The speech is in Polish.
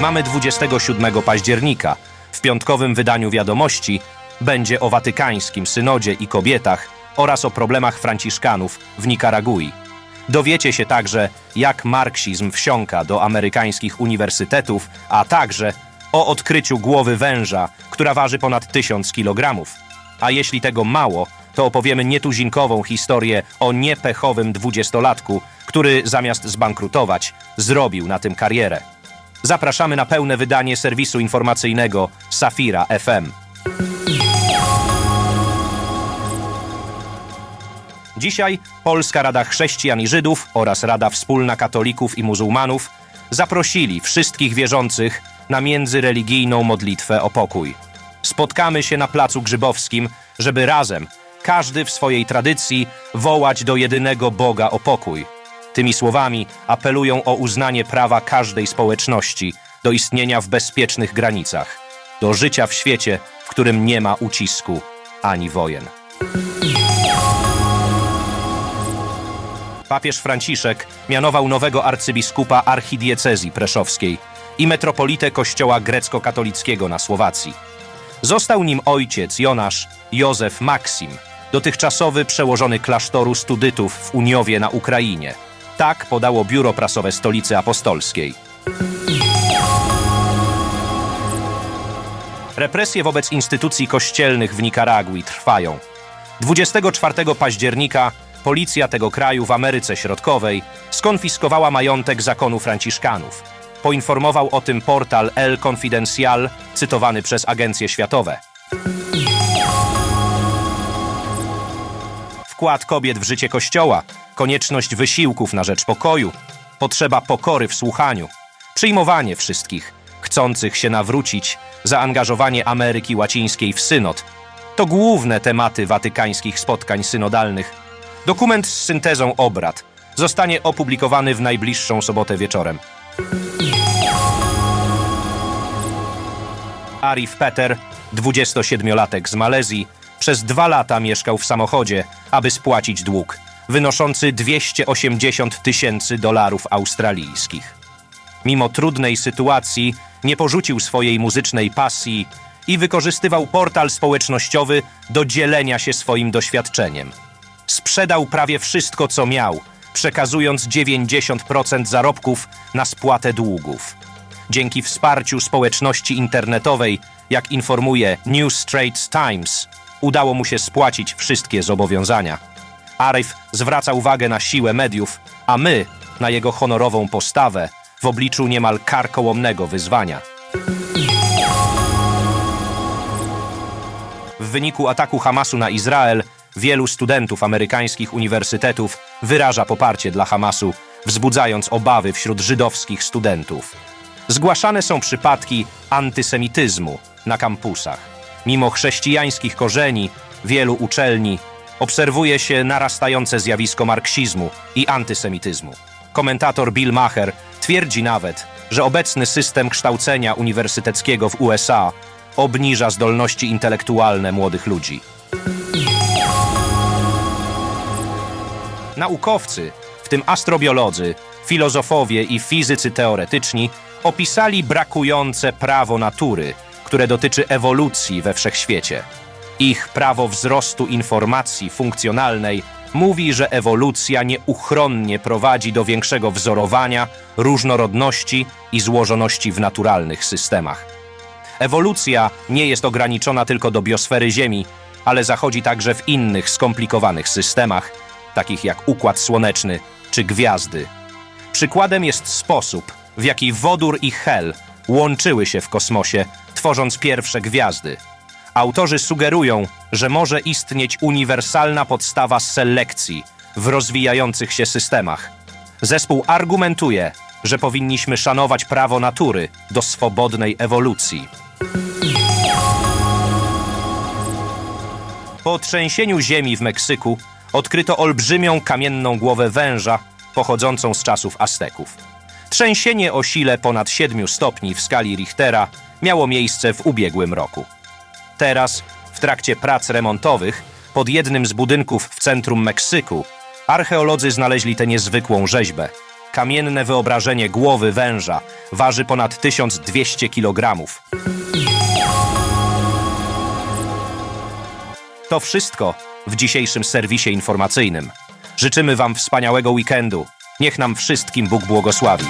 Mamy 27 października. W piątkowym wydaniu wiadomości będzie o watykańskim synodzie i kobietach oraz o problemach franciszkanów w Nikaragui. Dowiecie się także, jak marksizm wsiąka do amerykańskich uniwersytetów, a także o odkryciu głowy węża, która waży ponad 1000 kilogramów. A jeśli tego mało, to opowiemy nietuzinkową historię o niepechowym dwudziestolatku, który zamiast zbankrutować, zrobił na tym karierę. Zapraszamy na pełne wydanie serwisu informacyjnego Safira FM. Dzisiaj Polska Rada Chrześcijan i Żydów oraz Rada Wspólna Katolików i Muzułmanów zaprosili wszystkich wierzących na międzyreligijną modlitwę o pokój. Spotkamy się na Placu Grzybowskim, żeby razem, każdy w swojej tradycji, wołać do jedynego Boga o pokój. Tymi słowami apelują o uznanie prawa każdej społeczności do istnienia w bezpiecznych granicach, do życia w świecie, w którym nie ma ucisku ani wojen. Papież Franciszek mianował nowego arcybiskupa archidiecezji preszowskiej i metropolitę kościoła grecko-katolickiego na Słowacji. Został nim ojciec Jonasz Józef Maksim, dotychczasowy przełożony klasztoru studytów w Uniowie na Ukrainie. Tak podało biuro prasowe Stolicy Apostolskiej. Represje wobec instytucji kościelnych w Nikaragui trwają. 24 października policja tego kraju w Ameryce Środkowej skonfiskowała majątek zakonu Franciszkanów. Poinformował o tym portal El Confidencial, cytowany przez agencje światowe. Wkład kobiet w życie Kościoła, konieczność wysiłków na rzecz pokoju, potrzeba pokory w słuchaniu, przyjmowanie wszystkich, chcących się nawrócić, zaangażowanie Ameryki Łacińskiej w synod to główne tematy watykańskich spotkań synodalnych. Dokument z syntezą obrad zostanie opublikowany w najbliższą sobotę wieczorem. Arif Peter, 27-latek z Malezji, przez dwa lata mieszkał w samochodzie, aby spłacić dług, wynoszący 280 tysięcy dolarów australijskich. Mimo trudnej sytuacji nie porzucił swojej muzycznej pasji i wykorzystywał portal społecznościowy do dzielenia się swoim doświadczeniem. Sprzedał prawie wszystko, co miał, przekazując 90% zarobków na spłatę długów. Dzięki wsparciu społeczności internetowej, jak informuje New Straits Times, udało mu się spłacić wszystkie zobowiązania. Arif zwraca uwagę na siłę mediów, a my na jego honorową postawę w obliczu niemal karkołomnego wyzwania. W wyniku ataku Hamasu na Izrael wielu studentów amerykańskich uniwersytetów wyraża poparcie dla Hamasu, wzbudzając obawy wśród żydowskich studentów. Zgłaszane są przypadki antysemityzmu na kampusach. Mimo chrześcijańskich korzeni wielu uczelni obserwuje się narastające zjawisko marksizmu i antysemityzmu. Komentator Bill Maher twierdzi nawet, że obecny system kształcenia uniwersyteckiego w USA obniża zdolności intelektualne młodych ludzi. Naukowcy, w tym astrobiolodzy, filozofowie i fizycy teoretyczni, opisali brakujące prawo natury, które dotyczy ewolucji we wszechświecie. Ich prawo wzrostu informacji funkcjonalnej mówi, że ewolucja nieuchronnie prowadzi do większego wzorowania, różnorodności i złożoności w naturalnych systemach. Ewolucja nie jest ograniczona tylko do biosfery Ziemi, ale zachodzi także w innych skomplikowanych systemach, takich jak układ słoneczny czy gwiazdy. Przykładem jest sposób, w jaki wodór i hel łączyły się w kosmosie, tworząc pierwsze gwiazdy. Autorzy sugerują, że może istnieć uniwersalna podstawa selekcji w rozwijających się systemach. Zespół argumentuje, że powinniśmy szanować prawo natury do swobodnej ewolucji. Po trzęsieniu ziemi w Meksyku odkryto olbrzymią kamienną głowę węża pochodzącą z czasów Azteków. Trzęsienie o sile ponad 7 stopni w skali Richtera miało miejsce w ubiegłym roku. Teraz, w trakcie prac remontowych, pod jednym z budynków w centrum Meksyku, archeolodzy znaleźli tę niezwykłą rzeźbę. Kamienne wyobrażenie głowy węża waży ponad 1200 kg. To wszystko w dzisiejszym serwisie informacyjnym. Życzymy Wam wspaniałego weekendu. Niech nam wszystkim Bóg błogosławi.